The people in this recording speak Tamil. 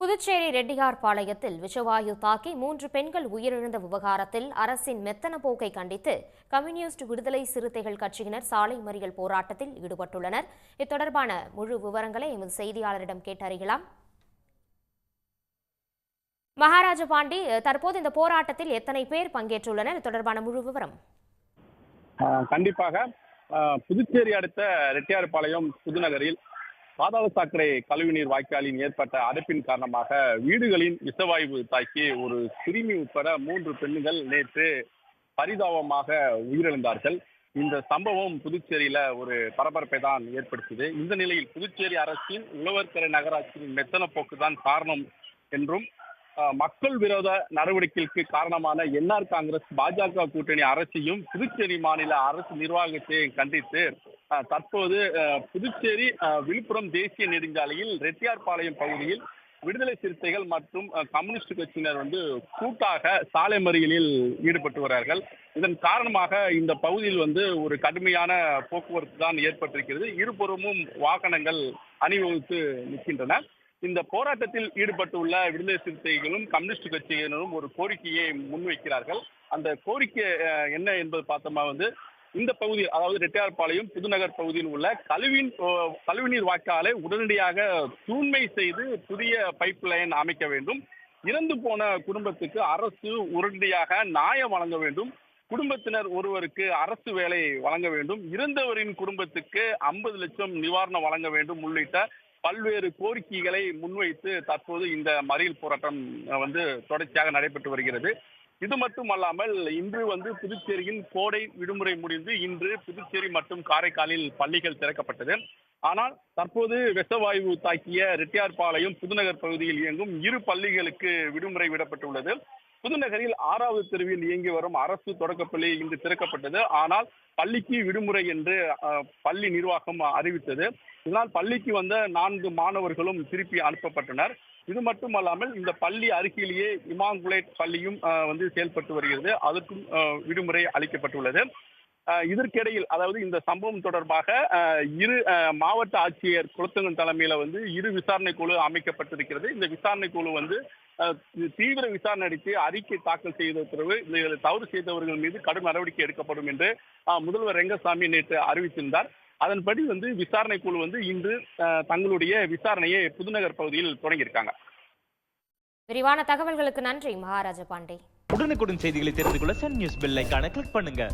புதுச்சேரி ரெட்டியார் பாளையத்தில் விஷவாயு தாக்கி மூன்று பெண்கள் உயிரிழந்த விவகாரத்தில் அரசின் மெத்தன போக்கை கண்டித்து கம்யூனிஸ்ட் விடுதலை சிறுத்தைகள் கட்சியினர் சாலை மறியல் போராட்டத்தில் ஈடுபட்டுள்ளனர். இத்தொடர்பான முழு விவரங்களை எமது செய்தியாளரிடம் கேட்டறியலாம். மகாராஜ பாண்டி தற்போது இந்த போராட்டத்தில் எத்தனை பேர் பங்கேற்றுள்ளனர்? இது தொடர்பான முழு விவரம். கண்டிப்பாக புதுச்சேரி அடுத்த ரெட்டியார்பாளையம் புதுநகரில் பாதாள சாக்கடை கழிவுநீர் வாய்க்காலில் ஏற்பட்ட அடைப்பின் காரணமாக வீடுகளின் விஷவாயு தாக்கி ஒரு சிறுமி உட்பட மூன்று பெண்கள் நேற்று பரிதாபமாக உயிரிழந்தார்கள். இந்த சம்பவம் புதுச்சேரியில ஒரு பரபரப்பை தான் ஏற்படுத்தியது இந்த நிலையில் புதுச்சேரி அரசின் உழவர்கரை நகராட்சியின் மெத்தன போக்கு தான் காரணம் என்றும் மக்கள் விரோத நடவடிக்கைக்கு காரணமான என்ஆர் காங்கிரஸ் பாஜக கூட்டணி அரசையும் புதுச்சேரி மாநில அரசு நிர்வாகத்தையும் கண்டித்து தற்போது புதுச்சேரி விழுப்புரம் தேசிய நெடுஞ்சாலையில் ரெட்டியார்பாளையம் பகுதியில் விடுதலை சிறுத்தைகள் மற்றும் கம்யூனிஸ்ட் கட்சியினர் வந்து கூட்டாக சாலை மறியலில் ஈடுபட்டு வருகிறார்கள் இதன் காரணமாக இந்த பகுதியில் வந்து ஒரு கடுமையான போக்குவரத்து தான் ஏற்பட்டிருக்கிறது. இருபுறமும் வாகனங்கள் அணிவகுத்து நிற்கின்றன. இந்த போராட்டத்தில் ஈடுபட்டுள்ள விடுதலை சிறுத்தைகளும் கம்யூனிஸ்ட் கட்சியினரும் ஒரு கோரிக்கையை முன்வைக்கிறார்கள். அந்த கோரிக்கை என்ன என்பது பார்த்தோமா வந்து இந்த பகுதியில் அதாவது ரெட்டையார்பாளையம் புதுநகர் பகுதியில் உள்ள கழிவின் கழிவுநீர் வாய்க்காலை உடனடியாக தூண்மை செய்து புதிய பைப் லைன் அமைக்க வேண்டும். இறந்து போன குடும்பத்துக்கு அரசு உடனடியாக நியாயம் வழங்க வேண்டும். குடும்பத்தினர் ஒருவருக்கு அரசு வேலை வழங்க வேண்டும். இறந்தவரின் குடும்பத்துக்கு ஐம்பது லட்சம் நிவாரணம் வழங்க வேண்டும் உள்ளிட்ட பல்வேறு கோரிக்கைகளை முன்வைத்து தற்போது இந்த மறியல் போராட்டம் வந்து தொடர்ச்சியாக நடைபெற்று வருகிறது. இது மட்டுமல்லாமல் இன்று வந்து புதுச்சேரியின் கோடை விடுமுறை முடிந்து இன்று புதுச்சேரி மற்றும் காரைக்காலில் பள்ளிகள் திறக்கப்பட்டது. ஆனால் தற்போது விஷவாயு தாக்கிய ரெட்டியார்பாளையம் புதுநகர் பகுதியில் இயங்கும் இரு பள்ளிகளுக்கு விடுமுறை விடப்பட்டுள்ளது. புதுநகரில் ஆறாவது தெருவில் இயங்கி வரும் அரசு தொடக்கப்பள்ளி இன்று திறக்கப்பட்டது. ஆனால் பள்ளிக்கு விடுமுறை என்று பள்ளி நிர்வாகம் அறிவித்தது. இதனால் பள்ளிக்கு வந்த நான்கு மாணவர்களும் திருப்பி அனுப்பப்பட்டனர். இது மட்டுமல்லாமல் இந்த பள்ளி அருகிலேயே இமாங்குலேட் பள்ளியும் வந்து செயல்பட்டு வருகிறது. அதற்கும் விடுமுறை அளிக்கப்பட்டுள்ளது. இதற்கிடையில் அதாவது இந்த சம்பவம் தொடர்பாக இரு மாவட்ட ஆட்சியர் குளத்தங்கன் தலைமையில வந்து இரு விசாரணை குழு அமைக்கப்பட்டிருக்கிறது. இந்த விசாரணை குழு வந்து தீவிர விசாரணை நடத்தி அறிக்கை தாக்கல் செய்த பிறகு இதில் தவறு செய்தவர்கள் மீது கடும் நடவடிக்கை எடுக்கப்படும் என்று முதல்வர் ரெங்கசாமி நேற்று அறிவித்திருந்தார். அதன்படி வந்து விசாரணை குழு வந்து இன்று தங்களுடைய விசாரணையை புதுநகர் பகுதியில் தொடங்கியிருக்காங்க. விரிவான தகவல்களுக்கு நன்றி மகாராஜ பாண்டே. உடனுக்குடன் செய்திகளை தெரிந்து கொள்ள சன் நியூஸ் பெல் ஐகானை கிளிக் பண்ணுங்க.